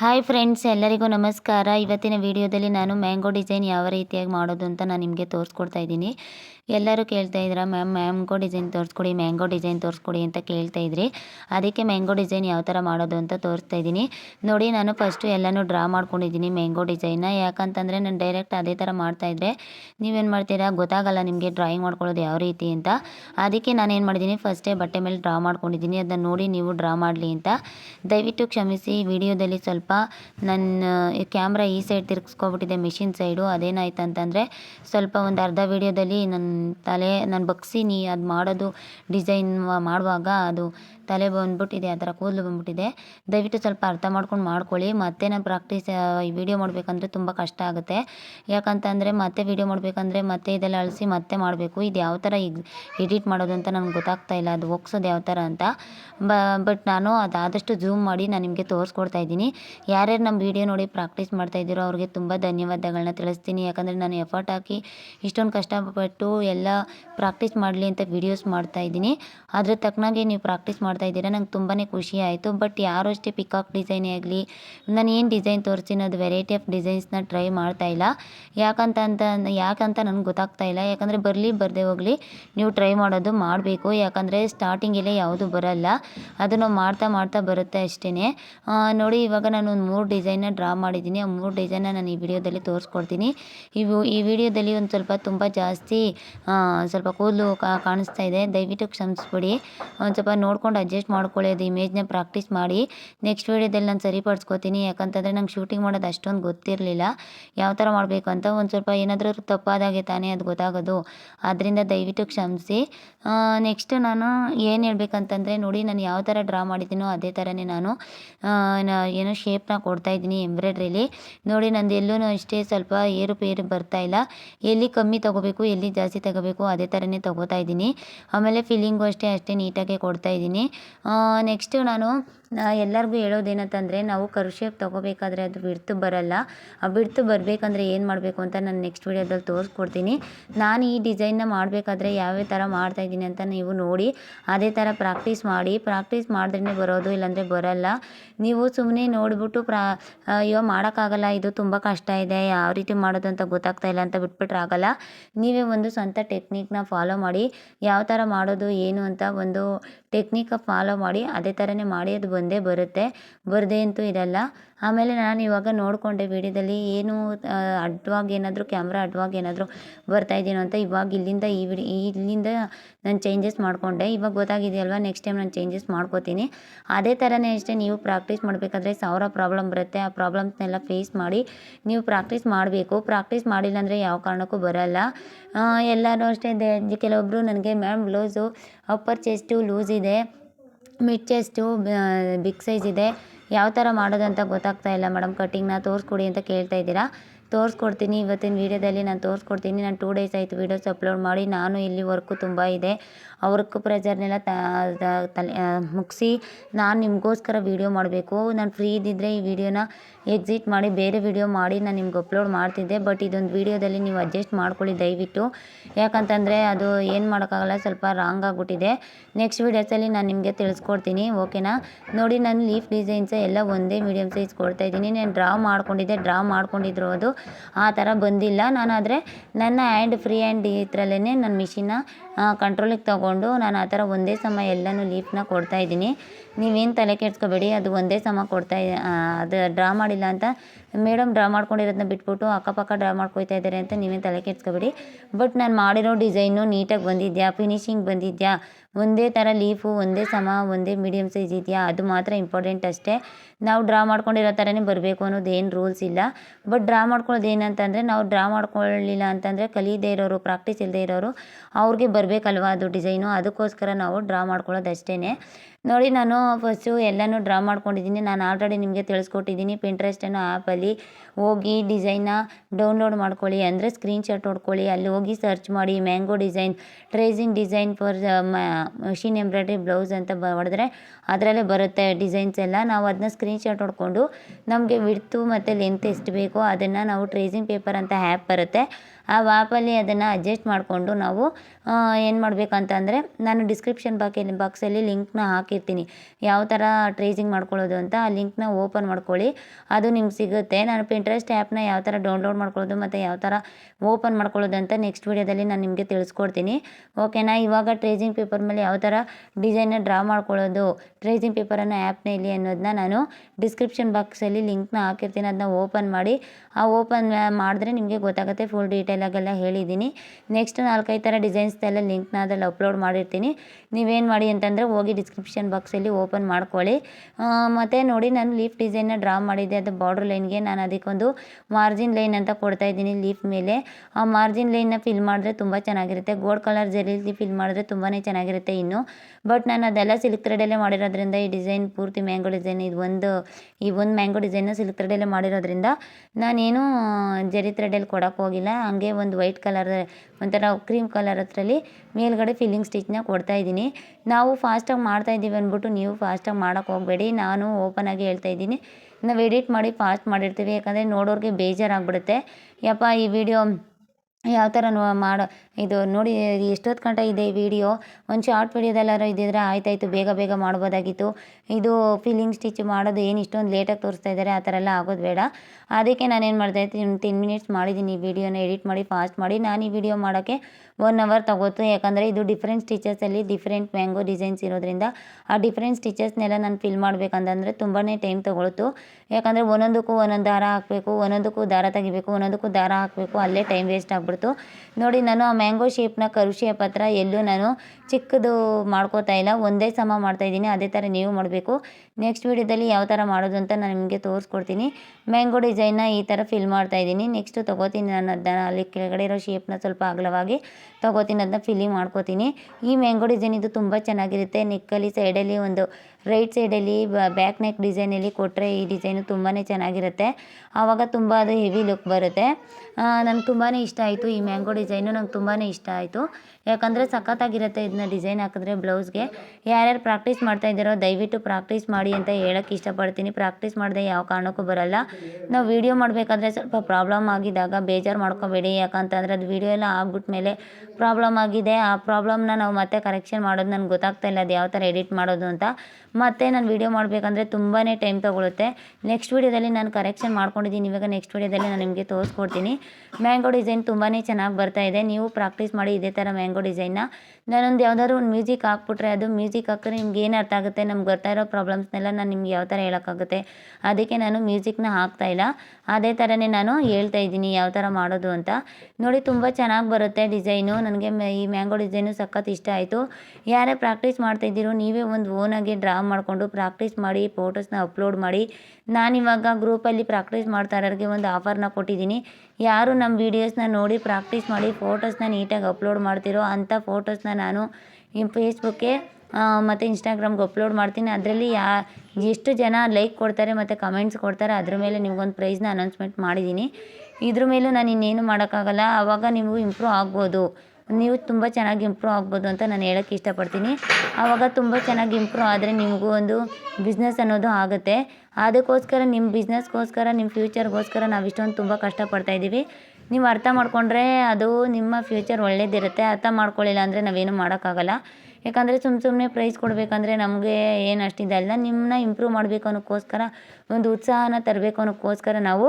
Hi friends ಎಲ್ಲರಿಗೂ ನಮಸ್ಕಾರ. ಇವತ್ತಿನ ವಿಡಿಯೋದಲ್ಲಿ ನಾನು ಮ್ಯಾಂಗೋ ಡಿಸೈನ್ ಯಾವ ರೀತಿಯಾಗಿ ಮಾಡೋದು ಅಂತ ನಾನು ನಿಮಗೆ ತೋರಿಸ್ಕೊಡ್ತಾ ಇದ್ದೀನಿ. ಎಲ್ಲರೂ ಕೇಳ್ತಾ ಇದ್ದೀರಾ, ಮ್ಯಾಮ್, ಮ್ಯಾಂಗೋ ಡಿಸೈನ್ ತೋರಿಸ್ಕೊಡಿ, ಮ್ಯಾಂಗೋ ಡಿಸೈನ್ ತೋರಿಸ್ಕೊಡಿ ಅಂತ ಕೇಳ್ತಾ ಇದ್ರಿ. ಅದಕ್ಕೆ ಮ್ಯಾಂಗೋ ಡಿಸೈನ್ ಯಾವ ಥರ ಮಾಡೋದು ಅಂತ ತೋರಿಸ್ತಾ ಇದ್ದೀನಿ. ನೋಡಿ, ನಾನು ಫಸ್ಟು ಎಲ್ಲನೂ ಡ್ರಾ ಮಾಡ್ಕೊಂಡಿದ್ದೀನಿ ಮ್ಯಾಂಗೋ ಡಿಸೈನ್ನ. ಯಾಕಂತಂದರೆ ನಾನು ಡೈರೆಕ್ಟ್ ಅದೇ ಥರ ಮಾಡ್ತಾಯಿದ್ರೆ ನೀವೇನು ಮಾಡ್ತೀರಾ, ಗೊತ್ತಾಗಲ್ಲ ನಿಮಗೆ ಡ್ರಾಯಿಂಗ್ ಮಾಡ್ಕೊಳ್ಳೋದು ಯಾವ ರೀತಿ ಅಂತ. ಅದಕ್ಕೆ ನಾನು ಏನು ಮಾಡಿದ್ದೀನಿ ಫಸ್ಟೇ ಬಟ್ಟೆ ಮೇಲೆ ಡ್ರಾ ಮಾಡ್ಕೊಂಡಿದ್ದೀನಿ. ಅದನ್ನ ನೋಡಿ ನೀವು ಡ್ರಾ ಮಾಡಲಿ ಅಂತ. ದಯವಿಟ್ಟು ಕ್ಷಮಿಸಿ, ವಿಡಿಯೋದಲ್ಲಿ ಸ್ವಲ್ಪ ನನ್ನ ಕ್ಯಾಮ್ರಾ ಈ ಸೈಡ್ ತಿರ್ಗಿಸ್ಕೊಬಿಟ್ಟಿದೆ ಮಿಷಿನ್ ಸೈಡು ಅದೇನಾಯ್ತು ಅಂತಂದರೆ ಸ್ವಲ್ಪ ಒಂದು ಅರ್ಧ ವೀಡಿಯೋದಲ್ಲಿ ನನ್ನ ತಲೆ, ನಾನು ಬಗ್ಸಿನಿ ಅದು ಮಾಡೋದು ಡಿಸೈನ್ ಮಾಡುವಾಗ ಅದು ತಲೆ ಬಂದ್ಬಿಟ್ಟಿದೆ, ಆ ಥರ ಕೂದಲು ಬಂದ್ಬಿಟ್ಟಿದೆ. ದಯವಿಟ್ಟು ಸ್ವಲ್ಪ ಅರ್ಥ ಮಾಡ್ಕೊಂಡು ಮಾಡ್ಕೊಳ್ಳಿ, ಮತ್ತೆ ನಾನು ಪ್ರಾಕ್ಟೀಸ್ ಈ ವಿಡಿಯೋ ಮಾಡಬೇಕಂದ್ರೆ ತುಂಬ ಕಷ್ಟ ಆಗುತ್ತೆ. ಯಾಕಂತಂದರೆ ಮತ್ತೆ ವಿಡಿಯೋ ಮಾಡಬೇಕಂದ್ರೆ ಮತ್ತೆ ಇದೆಲ್ಲ ಅಳಿಸಿ ಮತ್ತೆ ಮಾಡಬೇಕು. ಇದು ಯಾವ ಥರ ಎಡಿಟ್ ಮಾಡೋದು ಅಂತ ನನಗೆ ಗೊತ್ತಾಗ್ತಾ ಇಲ್ಲ, ಅದು ಒಗ್ಸೋದು ಯಾವ ಥರ ಅಂತ. ಬಟ್ ನಾನು ಅದಾದಷ್ಟು ಜೂಮ್ ಮಾಡಿ ನಾನು ನಿಮಗೆ ತೋರಿಸ್ಕೊಡ್ತಾ ಇದ್ದೀನಿ. ಯಾರ್ಯಾರು ನಮ್ಮ ವಿಡಿಯೋ ನೋಡಿ ಪ್ರಾಕ್ಟೀಸ್ ಮಾಡ್ತಾ ಇದ್ದೀರೋ ಅವ್ರಿಗೆ ತುಂಬ ಧನ್ಯವಾದಗಳನ್ನ ತಿಳಿಸ್ತೀನಿ. ಯಾಕಂದರೆ ನಾನು ಎಫರ್ಟ್ ಹಾಕಿ ಇಷ್ಟೊಂದು ಕಷ್ಟಪಟ್ಟು ಎಲ್ಲ ಪ್ರಾಕ್ಟೀಸ್ ಮಾಡಲಿ ಅಂತ ವೀಡಿಯೋಸ್ ಮಾಡ್ತಾ ಇದ್ದೀನಿ. ಅದ್ರ ತಕ್ಕನಾಗೆ ನೀವು ಪ್ರಾಕ್ಟೀಸ್ ಮಾಡ್ತಾ ಇದ್ದೀರಾ, ನಂಗೆ ತುಂಬಾ ಖುಷಿ ಆಯಿತು. ಬಟ್ ಯಾರು ಅಷ್ಟೇ ಪಿಕಾಕ್ ಡಿಸೈನೇ ಆಗಲಿ, ನಾನು ಏನು ಡಿಸೈನ್ ತೋರಿಸ್ತೀನಿ ಅದು ವೆರೈಟಿ ಆಫ್ ಡಿಸೈನ್ಸ್ನ ಟ್ರೈ ಮಾಡ್ತಾ ಇಲ್ಲ. ಯಾಕಂತ ಅಂತ ಯಾಕಂತ ನನಗೆ ಗೊತ್ತಾಗ್ತಾ ಇಲ್ಲ. ಯಾಕಂದರೆ ಬರಲಿ ಬರದೇ ಹೋಗಲಿ, ನೀವು ಟ್ರೈ ಮಾಡೋದು ಮಾಡಬೇಕು. ಯಾಕಂದರೆ ಸ್ಟಾರ್ಟಿಂಗಲ್ಲೇ ಯಾವುದು ಬರಲ್ಲ. ಅದನ್ನು ಮಾಡ್ತಾ ಮಾಡ್ತಾ ಬರುತ್ತೆ ಅಷ್ಟೇ ನೋಡಿ ಇವಾಗ ನಾನು ಒಂದು ಮೂರು ಡಿಸೈನ್ನ ಡ್ರಾ ಮಾಡಿದ್ದೀನಿ. ಆ ಮೂರು ಡಿಸೈನ್ನ ನಾನು ಈ ವಿಡಿಯೋದಲ್ಲಿ ತೋರಿಸ್ಕೊಡ್ತೀನಿ. ಇವು, ಈ ವಿಡಿಯೋದಲ್ಲಿ ಒಂದು ಸ್ವಲ್ಪ ತುಂಬ ಜಾಸ್ತಿ ಸ್ವಲ್ಪ ಕೂದಲು ಕಾಣಿಸ್ತಾ ಇದೆ. ದಯವಿಟ್ಟು ಕ್ಷಮಿಸ್ಬಿಡಿ. ಒಂದು ಸ್ವಲ್ಪ ನೋಡ್ಕೊಂಡು ಅಡ್ಜಸ್ಟ್ ಮಾಡ್ಕೊಳ್ಳಿ, ಅದು ಇಮೇಜ್ನ ಪ್ರಾಕ್ಟೀಸ್ ಮಾಡಿ. ನೆಕ್ಸ್ಟ್ ವಿಡಿಯೋದಲ್ಲಿ ನಾನು ಸರಿಪಡಿಸ್ಕೋತೀನಿ. ಯಾಕಂತಂದರೆ ನಂಗೆ ಶೂಟಿಂಗ್ ಮಾಡೋದು ಅಷ್ಟೊಂದು ಗೊತ್ತಿರಲಿಲ್ಲ. ಯಾವ ಥರ ಮಾಡಬೇಕು ಅಂತ ಒಂದು ಸ್ವಲ್ಪ ಏನಾದರೂ ತಪ್ಪಾದಾಗೆ ತಾನೇ ಅದು ಗೊತ್ತಾಗೋದು. ಆದ್ದರಿಂದ ದಯವಿಟ್ಟು ಕ್ಷಮಿಸಿ. ನೆಕ್ಸ್ಟ್ ನಾನು ಏನು ಹೇಳ್ಬೇಕಂತಂದರೆ ನೋಡಿ ನಾನು ಯಾವ ಥರ ಡ್ರಾ ಮಾಡಿದ್ದೀನೋ ಅದೇ ಥರನೇ ನಾನು. ಏನೋ ಶೇಪ್ನ ಕೊಡ್ತಾಯಿದ್ದೀನಿ ಎಂಬ್ರಾಯ್ಡ್ರಿಲಿ. ನೋಡಿ, ನಂದು ಎಲ್ಲೂ ಅಷ್ಟೇ ಸ್ವಲ್ಪ ಏರುಪೇರು ಬರ್ತಾ ಇಲ್ಲ. ಎಲ್ಲಿ ಕಮ್ಮಿ ತೊಗೋಬೇಕು, ಎಲ್ಲಿ ಜಾಸ್ತಿ ತಗೋಬೇಕು, ಅದೇ ಥರನೇ ತೊಗೋತಾ ಇದ್ದೀನಿ. ಆಮೇಲೆ ಫಿಲ್ಲಿಂಗು ಅಷ್ಟೇ ಅಷ್ಟೇ ನೀಟಾಗೆ ಕೊಡ್ತಾ ಇದ್ದೀನಿ. ನೆಕ್ಸ್ಟು ನಾನು ಎಲ್ಲರಿಗೂ ಹೇಳೋದೇನಂತಂದರೆ ನಾವು ಕರ್ವ್ ಶೇಪ್ ತೊಗೋಬೇಕಾದ್ರೆ ಅದು ಬಿಡ್ತು ಬರಲ್ಲ. ಆ ಬಿಡ್ತು ಬರಬೇಕಂದ್ರೆ ಏನು ಮಾಡಬೇಕು ಅಂತ ನಾನು ನೆಕ್ಸ್ಟ್ ವೀಡಿಯೋದಲ್ಲಿ ತೋರಿಸ್ಕೊಡ್ತೀನಿ. ನಾನು ಈ ಡಿಸೈನ್ನ ಮಾಡಬೇಕಾದ್ರೆ ಯಾವ್ಯಾವ ಥರ ಮಾಡ್ತಾಯಿದ್ದೀನಿ ಅಂತ ನೀವು ನೋಡಿ. ಅದೇ ಥರ ಪ್ರಾಕ್ಟೀಸ್ ಮಾಡಿ. ಪ್ರಾಕ್ಟೀಸ್ ಮಾಡಿದ್ರೇ ಬರೋದು, ಇಲ್ಲಾಂದರೆ ಬರಲ್ಲ. ನೀವು ಸುಮ್ಮನೆ ನೋಡಿಬಿಟ್ಟು ಪ್ರಾ ಅಯ್ಯೋ ಮಾಡೋಕ್ಕಾಗಲ್ಲ, ಇದು ತುಂಬ ಕಷ್ಟ ಇದೆ, ಯಾವ ರೀತಿ ಮಾಡೋದು ಅಂತ ಗೊತ್ತಾಗ್ತಾ ಇಲ್ಲ ಅಂತ ಬಿಟ್ಬಿಟ್ರೆ ಆಗಲ್ಲ. ನೀವೇ ಒಂದು ಸ್ವಂತ ಟೆಕ್ನಿಕ್ನ ಫಾಲೋ ಮಾಡಿ. ಯಾವ ಥರ ಮಾಡೋದು, ಏನು ಅಂತ ಒಂದು ಟೆಕ್ನಿಕ ಫಾಲೋ ಮಾಡಿ. ಅದೇ ಥರನೇ ಮಾಡಿ, ಅದು ಬಂದೇ ಬರುತ್ತೆ. ಬರದೇ ಅಂತೂ ಇರಲ್ಲ. ಆಮೇಲೆ ನಾನು ಇವಾಗ ನೋಡಿಕೊಂಡೆ ವಿಡಿಯೋದಲ್ಲಿ ಏನು ಅಡ್ಡವಾಗಿ ಏನಾದರೂ, ಕ್ಯಾಮ್ರಾ ಅಡ್ಡವಾಗಿ ಏನಾದರೂ ಬರ್ತಾಯಿದ್ದೀನೋ ಅಂತ ಇವಾಗ ಇಲ್ಲಿಂದ ಈ ವಿಡಿ, ಇಲ್ಲಿಂದ ನಾನು ಚೇಂಜಸ್ ಮಾಡಿಕೊಂಡೆ. ಇವಾಗ ಗೊತ್ತಾಗಿದೆಯಲ್ವ ನೆಕ್ಸ್ಟ್ ಟೈಮ್ ನಾನು ಚೇಂಜಸ್ ಮಾಡ್ಕೋತೀನಿ. ಅದೇ ಥರನೇ ಅಷ್ಟೇ ನೀವು ಪ್ರಾಕ್ಟೀಸ್ ಮಾಡಬೇಕಾದ್ರೆ ಸಾವಿರ ಪ್ರಾಬ್ಲಮ್ ಬರುತ್ತೆ. ಆ ಪ್ರಾಬ್ಲಮ್ಸ್ನೆಲ್ಲ ಫೇಸ್ ಮಾಡಿ ನೀವು ಪ್ರಾಕ್ಟೀಸ್ ಮಾಡಬೇಕು. ಪ್ರಾಕ್ಟೀಸ್ ಮಾಡಿಲ್ಲ ಅಂದರೆ ಯಾವ ಕಾರಣಕ್ಕೂ ಬರಲ್ಲ. ಎಲ್ಲರೂ ಅಷ್ಟೇ. ಕೆಲವೊಬ್ಬರು ನನಗೆ ma'am blouse upper chest loose ಇದೆ. ಮಿಡ್ ಚೆಸ್ಟು ಬಿಗ್ ಸೈಜ್ ಇದೆ. ಯಾವ ಥರ ಮಾಡೋದು ಅಂತ ಗೊತ್ತಾಗ್ತಾ ಇಲ್ಲ ಮೇಡಮ್. ಕಟ್ಟಿಂಗ್ನ ತೋರಿಸ್ಕೊಡಿ ಅಂತ ಕೇಳ್ತಾ ಇದ್ದೀರಾ. ತೋರಿಸ್ಕೊಡ್ತೀನಿ. ಇವತ್ತಿನ ವೀಡಿಯೋದಲ್ಲಿ ನಾನು ತೋರಿಸ್ಕೊಡ್ತೀನಿ. ನಾನು ಟೂ ಡೇಸ್ ಆಯಿತು ವೀಡಿಯೋಸ್ ಅಪ್ಲೋಡ್ ಮಾಡಿ. ನಾನು ಇಲ್ಲಿ ವರ್ಕು ತುಂಬ ಇದೆ. ಆ ವರ್ಕ್ ಪ್ರೆಜರ್ನೆಲ್ಲ ತಲೆ ಮುಗಿಸಿ ನಾನು ನಿಮಗೋಸ್ಕರ ವೀಡಿಯೋ ಮಾಡಬೇಕು. ನಾನು ಫ್ರೀ ಇದ್ದಿದ್ದರೆ ಈ ವಿಡಿಯೋನ ಎಕ್ಸಿಟ್ ಮಾಡಿ, ಬೇರೆ ವಿಡಿಯೋ ಮಾಡಿ ನಾನು ನಿಮ್ಗೆ ಅಪ್ಲೋಡ್ ಮಾಡ್ತಿದ್ದೆ. ಬಟ್ ಇದೊಂದು ವೀಡಿಯೋದಲ್ಲಿ ನೀವು ಅಡ್ಜಸ್ಟ್ ಮಾಡ್ಕೊಳ್ಳಿ ದಯವಿಟ್ಟು. ಯಾಕಂತಂದರೆ ಅದು ಏನು ಮಾಡೋಕ್ಕಾಗಲ್ಲ, ಸ್ವಲ್ಪ ರಾಂಗ್ ಆಗಿಬಿಟ್ಟಿದೆ. ನೆಕ್ಸ್ಟ್ ವೀಡಿಯೋಸಲ್ಲಿ ನಾನು ನಿಮಗೆ ತಿಳಿಸ್ಕೊಡ್ತೀನಿ ಓಕೆನಾ ನೋಡಿ, ನಾನು ಲೀಫ್ ಡಿಸೈನ್ಸ್ ಎಲ್ಲ ಒಂದೇ ಮೀಡಿಯಮ್ ಸೈಜ್ ಕೊಡ್ತಾಯಿದ್ದೀನಿ ನಾನು ಡ್ರಾ ಮಾಡ್ಕೊಂಡಿದ್ದೆ ಡ್ರಾ ಮಾಡ್ಕೊಂಡಿದ್ರು ಅದು. ಆ ಥರ ಬಂದಿಲ್ಲ. ನಾನು ಆದರೆ ನನ್ನ ಹ್ಯಾಂಡ್ ಫ್ರೀ ಆ್ಯಂಡ್ ಇದರಲ್ಲೇ ನನ್ನ ಮಿಷಿನ್ನ ಕಂಟ್ರೋಲಿಗೆ ತಗೊಂಡು ನಾನು ಆ ಥರ ಒಂದೇ ಸಮ ಎಲ್ಲನೂ ಲೀಫ್ನ ಕೊಡ್ತಾಯಿದ್ದೀನಿ ನೀವೇನು ತಲೆ ಕೆಡ್ಸ್ಕೋಬೇಡಿ, ಅದು ಒಂದೇ ಸಮ ಕೊಡ್ತಾ ಅದು ಡ್ರಾ ಮಾಡಿಲ್ಲ ಅಂತ ಮೇಡಮ್ ಡ್ರಾ ಮಾಡ್ಕೊಂಡಿರೋದನ್ನ ಬಿಟ್ಬಿಟ್ಟು ಅಕ್ಕಪಕ್ಕ ಡ್ರಾ ಮಾಡ್ಕೊಯ್ತಾ ಇದ್ದಾರೆ ಅಂತ ನೀವೇನು ತಲೆ ಕೆಡ್ಸ್ಕೊಬೇಡಿ. ಬಟ್ ನಾನು ಮಾಡಿರೋ ಡಿಸೈನು ನೀಟಾಗಿ ಬಂದಿದೆಯಾ? ಫಿನಿಶಿಂಗ್ ಬಂದಿದೆಯಾ? ಒಂದೇ ಥರ ಲೀಫು ಒಂದೇ ಸಮ, ಒಂದೇ ಮೀಡಿಯಮ್ ಸೈಜ್ ಇದೆಯಾ? ಅದು ಮಾತ್ರ ಇಂಪಾರ್ಟೆಂಟ್ ಅಷ್ಟೇ. ನಾವು ಡ್ರಾ ಮಾಡ್ಕೊಂಡಿರೋ ಥರನೇ ಬರಬೇಕು ಅನ್ನೋದು ಏನು ರೂಲ್ಸ್ ಇಲ್ಲ. ಬಟ್ ಡ್ರಾ ಮಾಡ್ಕೊಳ್ಳೋದು ಏನಂತಂದರೆ ನಾವು ಡ್ರಾ ಮಾಡ್ಕೊಳ್ಳಿಲ್ಲ ಅಂತಂದರೆ ಕಲಿಯದೇ ಇರೋರು ಪ್ರಾಕ್ಟೀಸ್ ಇಲ್ಲದೇ ಇರೋರು ಅವ್ರಿಗೆ ಬರಬೇಕಲ್ವ ಅದು ಡಿಸೈನು? ಅದಕ್ಕೋಸ್ಕರ ನಾವು ಡ್ರಾ ಮಾಡ್ಕೊಳ್ಳೋದು ಅಷ್ಟೇ ನೋಡಿ, ನಾನು ಫಸ್ಟು ಎಲ್ಲನೂ ಡ್ರಾ ಮಾಡ್ಕೊಂಡಿದ್ದೀನಿ. ನಾನು ಆಲ್ರೆಡಿ ನಿಮಗೆ ತಿಳಿಸ್ಕೊಟ್ಟಿದ್ದೀನಿ. ಪಿಂಟ್ರೆಸ್ಟ್ ಅನ್ನೋ ಆ್ಯಪಲ್ಲಿ ಹೋಗಿ ಡಿಸೈನ್ನ ಡೌನ್ಲೋಡ್ ಮಾಡ್ಕೊಳ್ಳಿ. ಅಂದರೆ ಸ್ಕ್ರೀನ್ಶಾಟ್ ಹೊಡ್ಕೊಳ್ಳಿ. ಅಲ್ಲಿ ಹೋಗಿ ಸರ್ಚ್ ಮಾಡಿ mango design tracing design for machine embroidery blouse ಅಂತ ಬ, ಹೊಡೆದ್ರೆ ಅದರಲ್ಲೇ ಬರುತ್ತೆ ಡಿಸೈನ್ಸ್ ಎಲ್ಲ. ನಾವು ಅದನ್ನ ಸ್ಕ್ರೀನ್ಶಾಟ್ ಹೊಡ್ಕೊಂಡು ನಮಗೆ ವಿಡ್ತು ಮತ್ತು ಲೆಂತ್ ಎಷ್ಟು ಬೇಕೋ ಅದನ್ನು ನಾವು ಟ್ರೇಸಿಂಗ್ ಪೇಪರ್ ಅಂತ ಆ್ಯಪ್ ಬರುತ್ತೆ. ಆ ಆ್ಯಪಲ್ಲಿ ಅದನ್ನು ಅಡ್ಜಸ್ಟ್ ಮಾಡಿಕೊಂಡು ನಾವು ಏನು ಮಾಡಬೇಕಂತಂದರೆ ನಾನು ಡಿಸ್ಕ್ರಿಪ್ಷನ್ ಬಾಕಿ ಬಾಕ್ಸಲ್ಲಿ ಲಿಂಕ್ನ ಹಾಕಿ ಹಾಕಿರ್ತೀನಿ. ಯಾವ ಥರ ಟ್ರೇಸಿಂಗ್ ಮಾಡ್ಕೊಳ್ಳೋದು ಅಂತ ಆ ಲಿಂಕ್ನ ಓಪನ್ ಮಾಡ್ಕೊಳ್ಳಿ. ಅದು ನಿಮ್ಗೆ ಸಿಗುತ್ತೆ. ನಾನು ಪಿಂಟ್ರೆಸ್ಟ್ ಆ್ಯಪ್ನ ಯಾವ ಥರ ಡೌನ್ಲೋಡ್ ಮಾಡ್ಕೊಳ್ಳೋದು ಮತ್ತು ಯಾವ ಥರ ಓಪನ್ ಮಾಡ್ಕೊಳ್ಳೋದು ಅಂತ ನೆಕ್ಸ್ಟ್ ವೀಡಿಯೋದಲ್ಲಿ ನಾನು ನಿಮಗೆ ತಿಳಿಸ್ಕೊಡ್ತೀನಿ. ಓಕೆನಾ ಇವಾಗ ಟ್ರೇಸಿಂಗ್ ಪೇಪರ್ ಮೇಲೆ ಯಾವ ಥರ ಡಿಸೈನ್ನ ಡ್ರಾ ಮಾಡ್ಕೊಳ್ಳೋದು ಟ್ರೇಸಿಂಗ್ ಪೇಪರನ್ನು ಆ್ಯಪ್ನಲ್ಲಿ ಅನ್ನೋದನ್ನ ನಾನು ಡಿಸ್ಕ್ರಿಪ್ಷನ್ ಬಾಕ್ಸಲ್ಲಿ ಲಿಂಕ್ನ ಹಾಕಿರ್ತೀನಿ. ಅದನ್ನ ಓಪನ್ ಮಾಡಿ, ಆ ಓಪನ್ ಮಾಡಿದ್ರೆ ನಿಮಗೆ ಗೊತ್ತಾಗುತ್ತೆ ಫುಲ್ ಡೀಟೇಲಾಗೆಲ್ಲ ಹೇಳಿದ್ದೀನಿ. ನೆಕ್ಸ್ಟ್ ನಾಲ್ಕೈದು ಥರ ಡಿಸೈನ್ಸ್ದೆಲ್ಲ ಲಿಂಕ್ನ ಅದರಲ್ಲಿ ಅಪ್ಲೋಡ್ ಮಾಡಿರ್ತೀನಿ. ನೀವೇನು ಮಾಡಿ ಅಂತಂದರೆ ಹೋಗಿ ಡಿಸ್ಕ್ರಿಪ್ಷನ್ ಬಾಕ್ಸಲ್ಲಿ ಓಪನ್ ಮಾಡ್ಕೊಳ್ಳಿ. ಮತ್ತು ನೋಡಿ ನಾನು ಲೀಫ್ ಡಿಸೈನ್ನ ಡ್ರಾ ಮಾಡಿದ್ದೆ. ಅದು ಬಾರ್ಡ್ರ್ ಲೈನ್ಗೆ ನಾನು ಅದಕ್ಕೊಂದು ಮಾರ್ಜಿನ್ ಲೈನ್ ಅಂತ ಕೊಡ್ತಾ ಇದ್ದೀನಿ ಲೀಫ್ ಮೇಲೆ. ಆ ಮಾರ್ಜಿನ್ ಲೈನ್ನ ಫಿಲ್ ಮಾಡಿದ್ರೆ ತುಂಬ ಚೆನ್ನಾಗಿರುತ್ತೆ. ಗೋಲ್ಡ್ ಕಲರ್ ಜೆಲ್ಲಿ ಫಿಲ್ ಮಾಡಿದ್ರೆ ತುಂಬಾ ಚೆನ್ನಾಗಿರುತ್ತೆ ಇನ್ನು. ಬಟ್ ನಾನು ಅದೆಲ್ಲ ಸಿಲ್ಕ್ ಥ್ರೆಡಲ್ಲೇ ಮಾಡಿರೋದ್ರಿಂದ ಈ ಡಿಸೈನ್ ಪೂರ್ತಿ ಮ್ಯಾಂಗೋ ಡಿಸೈನ್ ಇದು ಒಂದು, ಈ ಒಂದು ಮ್ಯಾಂಗೋ ಡಿಸೈನ್ನ ಸಿಲ್ಕ್ ತ್ರೆಡಲ್ಲೇ ಮಾಡಿರೋದ್ರಿಂದ ನಾನೇನು ಜರಿ ತ್ರೆಡಲ್ಲಿ ಕೊಡೋಕ್ಕೆ ಹೋಗಿಲ್ಲ. ಹಂಗೆ ಒಂದು ವೈಟ್ ಕಲರ್, ಒಂಥರ ಕ್ರೀಮ್ ಕಲರ್ ಹತ್ರಲ್ಲಿ ಮೇಲ್ಗಡೆ ಫಿಲ್ಲಿಂಗ್ ಸ್ಟಿಚ್ನ ಕೊಡ್ತಾ ಇದ್ದೀನಿ. ನಾವು ಫಾಸ್ಟಾಗಿ ಮಾಡ್ತಾ ಇದ್ದೀವಿ ಅಂದ್ಬಿಟ್ಟು ನೀವು ಫಾಸ್ಟಾಗಿ ಮಾಡೋಕ್ಕೆ ಹೋಗಬೇಡಿ. ನಾನು ಓಪನ್ ಆಗಿ ಹೇಳ್ತಾ ಇದ್ದೀನಿ. ನಾವು ಎಡಿಟ್ ಮಾಡಿ ಫಾಸ್ಟ್ ಮಾಡಿರ್ತೀವಿ, ಯಾಕಂದರೆ ನೋಡೋರಿಗೆ ಬೇಜಾರಾಗ್ಬಿಡುತ್ತೆ. ಯಪ್ಪ, ಈ ವಿಡಿಯೋ ಯಾವ ಥರ ನೋ ಮಾಡೋ, ಇದು ನೋಡಿ, ಎಷ್ಟೊತ್ತು ಗಂಟ ಇದೆ ಈ ವಿಡಿಯೋ. ಒಂದು ಶಾರ್ಟ್ ವೀಡಿಯೋದಲ್ಲಾರು ಇದ್ದಿದ್ರೆ ಆಯ್ತಾಯಿತು, ಬೇಗ ಬೇಗ ಮಾಡ್ಬೋದಾಗಿತ್ತು. ಇದು ಫಿಲ್ಲಿಂಗ್ ಸ್ಟಿಚ್ ಮಾಡೋದು ಏನು ಇಷ್ಟೊಂದು ಲೇಟಾಗಿ ತೋರಿಸ್ತಾ ಇದ್ದಾರೆ ಆ ಥರ ಎಲ್ಲ ಆಗೋದು ಬೇಡ. ಅದಕ್ಕೆ ನಾನೇನು ಮಾಡಿದೆ ಟೆನ್ ಮಿನಿಟ್ಸ್ ಮಾಡಿದ್ದೀನಿ ಈ ವಿಡಿಯೋನ ಎಡಿಟ್ ಮಾಡಿ ಫಾಸ್ಟ್ ಮಾಡಿ. ನಾನು ಈ ವಿಡಿಯೋ ಮಾಡೋಕ್ಕೆ ಒನ್ ಅವರ್ ತಗೋತು. ಯಾಕಂದರೆ ಇದು ಡಿಫ್ರೆಂಟ್ ಸ್ಟಿಚಸಲ್ಲಿ ಡಿಫ್ರೆಂಟ್ ಮ್ಯಾಂಗೋ ಡಿಸೈನ್ಸ್ ಇರೋದ್ರಿಂದ ಆ ಡಿಫ್ರೆಂಟ್ ಸ್ಟಿಚಸ್ನೆಲ್ಲ ನಾನು ಫಿಲ್ ಮಾಡ್ಬೇಕಂತಂದರೆ ತುಂಬಾ ಟೈಮ್ ತೊಗೊಳ್ತು. ಯಾಕಂದರೆ ಒಂದೊಂದಕ್ಕೂ ಒಂದೊಂದು ದಾರ ಹಾಕಬೇಕು, ಒಂದೊಂದಕ್ಕೂ ದಾರ ತೆಗಿಬೇಕು, ಒಂದೊಂದಕ್ಕೂ ದಾರ ಹಾಕಬೇಕು, ಅಲ್ಲೇ ಟೈಮ್ ವೇಸ್ಟ್ ಆಗಿಬಿಡ್ತು. ನೋಡಿ, ನಾನು ಆ ಮ್ಯಾಂಗೋ ಶೇಪ್ನ ಕರು ಶೇಪ್ ಹತ್ರ ಎಲ್ಲೂ ನಾನು ಚಿಕ್ಕದು ಮಾಡ್ಕೋತಾ ಇಲ್ಲ. ಒಂದೇ ಸಮ ಮಾಡ್ತಾಯಿದ್ದೀನಿ ಅದೇ ಥರ ನೀವು ಮಾಡಬೇಕು. ನೆಕ್ಸ್ಟ್ ವೀಡಿಯೋದಲ್ಲಿ ಯಾವ ಥರ ಮಾಡೋದು ಅಂತ ನಾನು ನಿಮಗೆ ತೋರಿಸ್ಕೊಡ್ತೀನಿ. ಮ್ಯಾಂಗೋ ಡಿಸೈನ್ನ ಈ ಥರ ಫಿಲ್ ಮಾಡ್ತಾಯಿದ್ದೀನಿ ನೆಕ್ಸ್ಟು ತೊಗೋತೀನಿ ನಾನು ಅದನ್ನ. ಅಲ್ಲಿ ಕೆಳಗಡೆ ಇರೋ ಶೇಪ್ನ ಸ್ವಲ್ಪ ಅಗಲವಾಗಿ ತೊಗೋತೀನಿ, ಅದನ್ನ ಫಿಲ್ಲಿಂಗ್ ಮಾಡ್ಕೋತೀನಿ. ಈ ಮ್ಯಾಂಗೋ ಡಿಸೈನ್ ಇದು ತುಂಬ ಚೆನ್ನಾಗಿರುತ್ತೆ. ನೆಕ್ಕಲ್ಲಿ, ಸೈಡಲ್ಲಿ ಒಂದು ರೈಟ್ ಸೈಡಲ್ಲಿ ಬ್ಯಾಕ್ ನೆಕ್ ಡಿಸೈನಲ್ಲಿ ಕೊಟ್ಟರೆ ಈ ಡಿಸೈನು ತುಂಬಾ ಚೆನ್ನಾಗಿರುತ್ತೆ. ಆವಾಗ ತುಂಬ ಅದು ಹೆವಿ ಲುಕ್ ಬರುತ್ತೆ. ನಂಗೆ ತುಂಬಾ ಇಷ್ಟ ಆಯಿತು. ಈ ಮ್ಯಾಂಗೋ ಡಿಸೈನು ನಂಗೆ ತುಂಬಾ ಇಷ್ಟ ಆಯಿತು. ಯಾಕಂದರೆ ಸಖತ್ತಾಗಿರುತ್ತೆ ಇದನ್ನ ಡಿಸೈನ್ ಹಾಕಿದ್ರೆ ಬ್ಲೌಸ್ಗೆ ಯಾರ್ಯಾರು ಪ್ರಾಕ್ಟೀಸ್ ಮಾಡ್ತಾ ಇದ್ದಾರೋ ದಯವಿಟ್ಟು ಪ್ರಾಕ್ಟೀಸ್ ಮಾಡಿ ಅಂತ ಹೇಳೋಕ್ಕೆ ಇಷ್ಟಪಡ್ತೀನಿ. ಪ್ರಾಕ್ಟೀಸ್ ಮಾಡದೆ ಯಾವ ಕಾರಣಕ್ಕೂ ಬರೋಲ್ಲ. ನಾವು ವೀಡಿಯೋ ಮಾಡಬೇಕಾದ್ರೆ ಸ್ವಲ್ಪ ಪ್ರಾಬ್ಲಮ್ ಆಗಿದಾಗ ಬೇಜಾರು ಮಾಡ್ಕೋಬೇಡಿ. ಯಾಕಂತಂದರೆ ಅದು ವೀಡಿಯೋ ಎಲ್ಲ ಆಗ್ಬಿಟ್ಮೇಲೆ ಪ್ರಾಬ್ಲಮ್ ಆಗಿದೆ. ಆ ಪ್ರಾಬ್ಲಮ್ನ ನಾವು ಮತ್ತೆ ಕರೆಕ್ಷನ್ ಮಾಡೋದು ನನಗೆ ಗೊತ್ತಾಗ್ತಾ ಇಲ್ಲ. ಅದು ಯಾವ ಥರ ಎಡಿಟ್ ಮಾಡೋದು ಅಂತ. ಮತ್ತೆ ನಾನು ವೀಡಿಯೋ ಮಾಡಬೇಕಂದ್ರೆ ತುಂಬಾ ಟೈಮ್ ತೊಗೊಳುತ್ತೆ. ನೆಕ್ಸ್ಟ್ ವೀಡಿಯೋದಲ್ಲಿ ನಾನು ಕರೆಕ್ಷನ್ ಮಾಡ್ಕೊಂಡಿದ್ದೀನಿ ಇವಾಗ ನೆಕ್ಸ್ಟ್ ವೀಡಿಯೋದಲ್ಲಿ ನಾನು ನಿಮಗೆ ತೋರಿಸ್ಕೊಡ್ತೀನಿ. ಮ್ಯಾಂಗೋ ಡಿಸೈನ್ ತುಂಬಾ ಚೆನ್ನಾಗಿ ಬರ್ತಾ ಇದೆ. ನೀವು ಪ್ರಾಕ್ಟೀಸ್ ಮಾಡಿ ಇದೇ ಥರ ಮ್ಯಾಂಗೋ ಡಿಸೈನ್ನ ನಾನೊಂದು ಯಾವ್ದಾದ್ರು ಒಂದು ಮ್ಯೂಸಿಕ್ ಹಾಕ್ಬಿಟ್ರೆ ಅದು ಮ್ಯೂಸಿಕ್ ಹಾಕಿದ್ರೆ ನಿಮ್ಗೆ ಏನು ಅರ್ಥ ಆಗುತ್ತೆ? ನಮ್ಗೆ ಬರ್ತಾ ಇರೋ ಪ್ರಾಬ್ಲಮ್ಸ್ನೆಲ್ಲ ನಾನು ನಿಮ್ಗೆ ಯಾವ ಥರ ಹೇಳೋಕ್ಕಾಗುತ್ತೆ? ಅದಕ್ಕೆ ನಾನು ಮ್ಯೂಸಿಕ್ನ ಹಾಕ್ತಾಯಿಲ್ಲ ಅದೇ ಥರನೇ ನಾನು ಹೇಳ್ತಾ ಇದ್ದೀನಿ ಯಾವ ಥರ ಮಾಡೋದು ಅಂತ. ನೋಡಿ, ತುಂಬ ಚೆನ್ನಾಗಿ ಬರುತ್ತೆ ಡಿಸೈನು. ನನಗೆ ಈ ಮ್ಯಾಂಗೋ ಡಿಸೈನು ಸಖತ್ ಇಷ್ಟ ಆಯಿತು. ಯಾರೇ ಪ್ರಾಕ್ಟೀಸ್ ಮಾಡ್ತಾಯಿದ್ದೀರೋ ನೀವೇ ಒಂದು ಓನಾಗಿ ಡ್ರಾ ಮಾಡಿಕೊಂಡು ಪ್ರಾಕ್ಟೀಸ್ ಮಾಡಿ, ಫೋಟೋಸ್ನ ಅಪ್ಲೋಡ್ ಮಾಡಿ. ನಾನಿವಾಗ ಗ್ರೂಪಲ್ಲಿ ಪ್ರಾಕ್ಟೀಸ್ ಮಾಡ್ತಾ ಇರೋರಿಗೆ ಒಂದು ಆಫರ್ನ ಕೊಟ್ಟಿದ್ದೀನಿ. ಯಾರು ನಮ್ಮ ವೀಡಿಯೋಸ್ನ ನೋಡಿ ಪ್ರಾಕ್ಟೀಸ್ ಮಾಡಿ ಫೋಟೋಸ್ನ ನೀಟಾಗಿ ಅಪ್ಲೋಡ್ ಮಾಡ್ತಿರೋ ಅಂಥ ಫೋಟೋಸ್ನ ನಾನು ಈ ಫೇಸ್ಬುಕ್ಕೆ ಮತ್ತು ಇನ್ಸ್ಟಾಗ್ರಾಮ್ಗೆ ಅಪ್ಲೋಡ್ ಮಾಡ್ತೀನಿ. ಅದರಲ್ಲಿ ಯಾ, ಎಷ್ಟು ಜನ ಲೈಕ್ ಕೊಡ್ತಾರೆ ಮತ್ತು ಕಮೆಂಟ್ಸ್ ಕೊಡ್ತಾರೆ ಅದ್ರ ಮೇಲೆ ನಿಮ್ಗೊಂದು ಪ್ರೈಸ್ನ ಅನೌನ್ಸ್ಮೆಂಟ್ ಮಾಡಿದ್ದೀನಿ. ಇದ್ರ ಮೇಲೂ ನಾನು ಇನ್ನೇನು ಮಾಡೋಕ್ಕಾಗಲ್ಲ. ಆವಾಗ ನೀವು ಇಂಪ್ರೂವ್ ಆಗ್ಬೋದು. ನೀವು ತುಂಬ ಚೆನ್ನಾಗಿ ಇಂಪ್ರೂವ್ ಆಗ್ಬೋದು ಅಂತ ನಾನು ಹೇಳೋಕ್ಕೆ ಇಷ್ಟಪಡ್ತೀನಿ. ಆವಾಗ ತುಂಬ ಚೆನ್ನಾಗಿ ಇಂಪ್ರೂವ್ ಆದರೆ ನಿಮಗೂ ಒಂದು ಬಿಸ್ನೆಸ್ ಅನ್ನೋದು ಆಗುತ್ತೆ. ಅದಕ್ಕೋಸ್ಕರ ನಿಮ್ಮ ಬಿಸ್ನೆಸ್ಗೋಸ್ಕರ ನಿಮ್ಮ ಫ್ಯೂಚರ್ಗೋಸ್ಕರ ನಾವು ಇಷ್ಟೊಂದು ತುಂಬ ಕಷ್ಟಪಡ್ತಾ ಇದ್ದೀವಿ. ನೀವು ಅರ್ಥ ಮಾಡಿಕೊಂಡ್ರೆ ಅದು ನಿಮ್ಮ ಫ್ಯೂಚರ್ ಒಳ್ಳೇದಿರುತ್ತೆ. ಅರ್ಥ ಮಾಡ್ಕೊಳ್ಳಿಲ್ಲ ಅಂದರೆ ನಾವೇನು ಮಾಡೋಕ್ಕಾಗಲ್ಲ. ಯಾಕಂದರೆ ಸುಮ್ಮ ಸುಮ್ಮನೆ ಪ್ರೈಸ್ ಕೊಡಬೇಕಂದ್ರೆ ನಮಗೆ ಏನು ಅಷ್ಟಿದ್ದಲ್ಲ ನಿಮ್ಮನ್ನ ಇಂಪ್ರೂವ್ ಮಾಡಬೇಕು ಅನ್ನೋಕ್ಕೋಸ್ಕರ, ಒಂದು ಉತ್ಸಾಹನ ತರಬೇಕು ಅನ್ನೋಕ್ಕೋಸ್ಕರ ನಾವು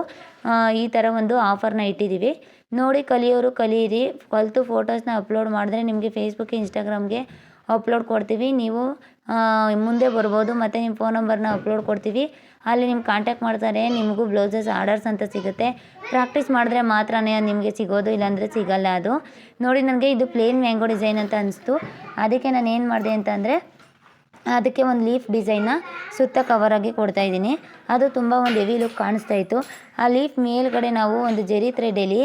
ಈ ಥರ ಒಂದು ಆಫರ್ನ ಇಟ್ಟಿದ್ದೀವಿ ನೋಡಿ ಕಲಿಯೋರು ಕಲಿಯಿರಿ ಕಲಿತು ಫೋಟೋಸ್ನ ಅಪ್ಲೋಡ್ ಮಾಡಿದ್ರೆ ನಿಮಗೆ ಫೇಸ್ಬುಕ್ ಇನ್ಸ್ಟಾಗ್ರಾಮ್ಗೆ ಅಪ್ಲೋಡ್ ಕೊಡ್ತೀವಿ. ನೀವು ಮುಂದೆ ಬರ್ಬೋದು, ಮತ್ತು ನಿಮ್ಮ ಫೋನ್ ನಂಬರ್ನ ಅಪ್ಲೋಡ್ ಕೊಡ್ತೀವಿ. ಅಲ್ಲಿ ನಿಮ್ಗೆ ಕಾಂಟ್ಯಾಕ್ಟ್ ಮಾಡ್ತಾರೆ, ನಿಮಗೂ ಬ್ಲೌಸಸ್, ಆರ್ಡರ್ಸ್ ಅಂತ ಸಿಗುತ್ತೆ. ಪ್ರಾಕ್ಟೀಸ್ ಮಾಡಿದ್ರೆ ಮಾತ್ರನೇ ನಿಮಗೆ ಸಿಗೋದು, ಇಲ್ಲಾಂದರೆ ಸಿಗಲ್ಲ ಅದು. ನೋಡಿ, ನನಗೆ ಇದು ಪ್ಲೇನ್ ಮ್ಯಾಂಗೋ ಡಿಸೈನ್ ಅಂತ ಅನಿಸ್ತು. ಅದಕ್ಕೆ ನಾನು ಏನು ಮಾಡಿದೆ ಅಂತಂದರೆ ಅದಕ್ಕೆ ಒಂದು ಲೀಫ್ ಡಿಸೈನ್ನ ಸುತ್ತ ಕವರಾಗಿ ಕೊಡ್ತಾ ಇದ್ದೀನಿ. ಅದು ತುಂಬ ಒಂದು ಹೆವಿ ಲುಕ್ ಕಾಣಿಸ್ತಾ ಇತ್ತು. ಆ ಲೀಫ್ ಮೇಲ್ಗಡೆ ನಾವು ಒಂದು ಜರಿ ಥ್ರೆಡಲ್ಲಿ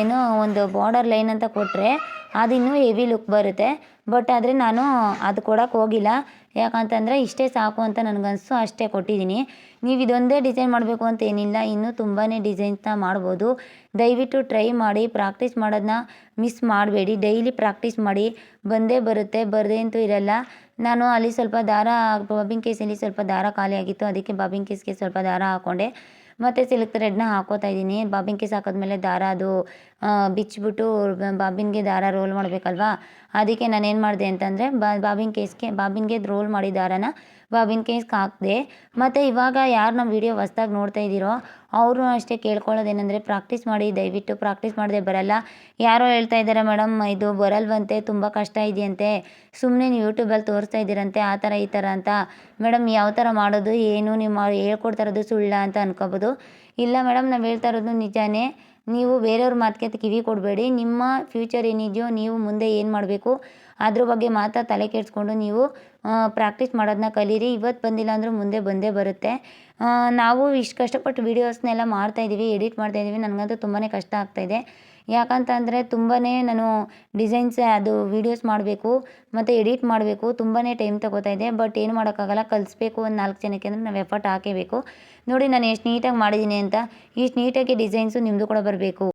ಏನೋ ಒಂದು ಬಾರ್ಡರ್ ಲೈನ್ ಅಂತ ಕೊಟ್ಟರೆ ಅದು ಇನ್ನೂ ಹೆವಿ ಲುಕ್ ಬರುತ್ತೆ. ಬಟ್ ಆದರೆ ನಾನು ಅದು ಕೊಡೋಕ್ಕೆ ಹೋಗಿಲ್ಲ. ಯಾಕಂತಂದರೆ ಇಷ್ಟೇ ಸಾಕು ಅಂತ ನನಗನ್ನಿಸ್ತು ಅಷ್ಟೇ ಕೊಟ್ಟಿದ್ದೀನಿ. ನೀವು ಇದೊಂದೇ ಡಿಸೈನ್ ಮಾಡಬೇಕು ಅಂತ ಏನಿಲ್ಲ. ಇನ್ನೂ ತುಂಬಾ ಡಿಸೈನ್ಸ್ನ ಮಾಡ್ಬೋದು. ದಯವಿಟ್ಟು ಟ್ರೈ ಮಾಡಿ ಪ್ರಾಕ್ಟೀಸ್ ಮಾಡೋದನ್ನ ಮಿಸ್ ಮಾಡಬೇಡಿ. ಡೈಲಿ ಪ್ರಾಕ್ಟೀಸ್ ಮಾಡಿ, ಬಂದೇ ಬರುತ್ತೆ, ಬರದೇ ಅಂತೂ ಇರಲ್ಲ. ನಾನು ಅಲ್ಲಿ ಸ್ವಲ್ಪ ದಾರ ಬಾಬಿಂಗ್ ಕೇಸಲ್ಲಿ ಸ್ವಲ್ಪ ದಾರ ಖಾಲಿ ಆಗಿತ್ತು. ಅದಕ್ಕೆ ಬಾಬಿಂಗ್ ಕೇಸ್ಗೆ ಸ್ವಲ್ಪ ದಾರ ಹಾಕ್ಕೊಂಡೆ ಮತ್ತು ಸಿಲ್ಕ್ ಥ್ರೆಡ್ನ ಹಾಕೋತಾ ಇದ್ದೀನಿ. ಬಾಬಿನ್ ಕೇಸ್ ಹಾಕಿದ್ಮೇಲೆ ದಾರ ಅದು ಬಿಚ್ಚಿಬಿಟ್ಟು ಬಾಬಿನ್ಗೆ ದಾರ ರೋಲ್ ಮಾಡಬೇಕಲ್ವಾ? ಅದಕ್ಕೆ ನಾನು ಏನು ಮಾಡಿದೆ ಅಂತಂದರೆ ಬಾಬಿನ್ ಕೇಸ್ಗೆ ಬಾಬಿನ್ಗೆ ರೋಲ್ ಮಾಡಿ ದಾರನ ಬಾಬಿನ್ ಕೇಸ್ಗೆ ಹಾಕಿದೆ ಮತ್ತು ಇವಾಗ ಯಾರು ನಮ್ಮ ವಿಡಿಯೋ ಹೊಸ್ದಾಗಿ ನೋಡ್ತಾ ಇದ್ದೀರೋ, ಅವರು ಅಷ್ಟೇ ಕೇಳ್ಕೊಳ್ಳೋದೇನೆಂದರೆ ಪ್ರಾಕ್ಟೀಸ್ ಮಾಡಿ, ದಯವಿಟ್ಟು ಪ್ರಾಕ್ಟೀಸ್ ಮಾಡದೆ ಬರಲ್ಲ. ಯಾರೋ ಹೇಳ್ತಾ ಇದ್ದಾರೆ, ಮೇಡಮ್, ಇದು ಬರಲ್ವಂತೆ, ತುಂಬ ಕಷ್ಟ ಇದೆಯಂತೆ. ಸುಮ್ಮನೆ ನೀವು ಯೂಟ್ಯೂಬಲ್ಲಿ ತೋರಿಸ್ತಾ ಇದ್ದೀರಂತೆ, ಆ ಥರ ಈ ಥರ ಅಂತ. ಮೇಡಮ್, ಯಾವ ಥರ ಮಾಡೋದು, ಏನು ನೀವು ಮಾ, ಹೇಳ್ಕೊಡ್ತಾ ಇರೋದು ಸುಳ್ಳ ಅಂತ ಅನ್ಕೋಬೋದು. ಇಲ್ಲ ಮೇಡಮ್, ನಾವು ಹೇಳ್ತಾ ಇರೋದು ನಿಜಾನೇ. ನೀವು ಬೇರೆಯವ್ರ ಮಾತಿಗೆ ಕಿವಿ ಕೊಡಬೇಡಿ. ನಿಮ್ಮ ಫ್ಯೂಚರ್ ಏನಿದೆಯೋ, ನೀವು ಮುಂದೆ ಏನು ಮಾಡಬೇಕು, ಅದ್ರ ಬಗ್ಗೆ ಮಾತ್ರ ತಲೆ ಕೆಡಿಸ್ಕೊಂಡು ನೀವು ಪ್ರಾಕ್ಟೀಸ್ ಮಾಡೋದನ್ನ ಕಲೀರಿ. ಇವತ್ತು ಬಂದಿಲ್ಲ ಅಂದರೂ ಮುಂದೆ ಬಂದೇ ಬರುತ್ತೆ. ನಾವು ಇಷ್ಟು ಕಷ್ಟಪಟ್ಟು ವೀಡಿಯೋಸ್ನೆಲ್ಲ ಮಾಡ್ತಾಯಿದ್ದೀವಿ ಎಡಿಟ್ ಮಾಡ್ತಾಯಿದ್ದೀವಿ ನನಗಂತೂ ತುಂಬಾ ಕಷ್ಟ ಆಗ್ತಾಯಿದೆ ಯಾಕಂತಂದರೆ ತುಂಬಾ ನಾನು ಡಿಸೈನ್ಸ್, ಅದು ವೀಡಿಯೋಸ್ ಮಾಡಬೇಕು, ಮತ್ತು ಎಡಿಟ್ ಮಾಡಬೇಕು ತುಂಬಾ ಟೈಮ್ ತಗೋತಾ ಇದೆ ಬಟ್ ಏನು ಮಾಡೋಕ್ಕಾಗಲ್ಲ, ಕಲಿಸ್ಬೇಕು ಒಂದು ನಾಲ್ಕು ಜನಕ್ಕೆ ಅಂದರೆ ನಾವು ಎಫರ್ಟ್ ಹಾಕೇಬೇಕು. ನೋಡಿ, ನಾನು ಎಷ್ಟು ನೀಟಾಗಿ ಮಾಡಿದ್ದೀನಿ ಅಂತ. ಇಷ್ಟು ನೀಟಾಗಿ ಡಿಸೈನ್ಸು ನಿಮ್ಮದು ಕೂಡ ಬರಬೇಕು.